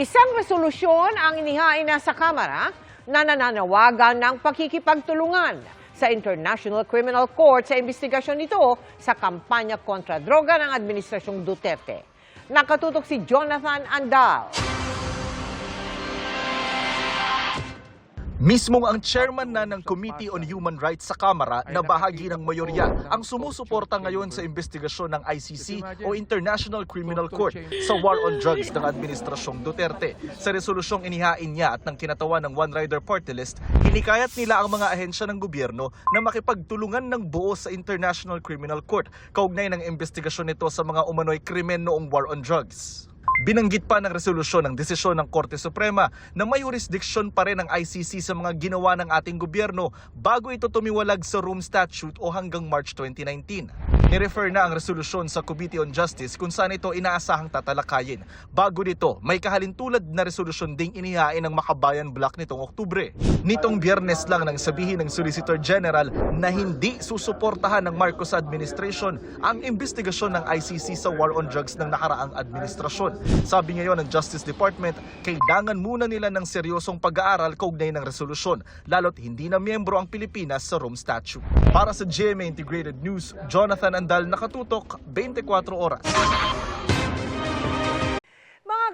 Isang resolusyon ang inihain na sa Kamara na nananawagan ng pakikipagtulungan sa International Criminal Court sa investigasyon nito sa kampanya kontra droga ng Administrasyong Duterte. Nakatutok si Jonathan Andal. Mismong ang chairman na ng Committee on Human Rights sa Kamara na bahagi ng mayorya ang sumusuporta ngayon sa investigasyon ng ICC o International Criminal Court sa war on drugs ng Administrasyong Duterte. Sa resolusyong inihain niya at ng kinatawa ng One Rider Party List, hinikayat nila ang mga ahensya ng gobyerno na makipagtulungan ng buo sa International Criminal Court kaugnay ng investigasyon nito sa mga umano'y krimen noong war on drugs. Binanggit pa ng resolusyon ng desisyon ng Korte Suprema na may jurisdiction pa rin ang ICC sa mga ginawa ng ating gobyerno bago ito tumiwalag sa Rome Statute o hanggang March 2019. Nirefer na ang resolusyon sa Committee on Justice kung saan ito inaasahang tatalakayin. Bago nito, may kahalintulad na resolusyon ding inihain ng Makabayan Block nitong Oktubre. Nitong biyernes lang nang sabihin ng Solicitor General na hindi susuportahan ng Marcos administration ang investigasyon ng ICC sa war on drugs ng nakaraang administrasyon. Sabi ngayon ng Justice Department, kailangan muna nila ng seryosong pag-aaral kaugnay ng resolusyon, lalo't hindi na miyembro ang Pilipinas sa Rome Statute. Para sa GMA Integrated News, Jonathan Andal nakatutok 24 oras.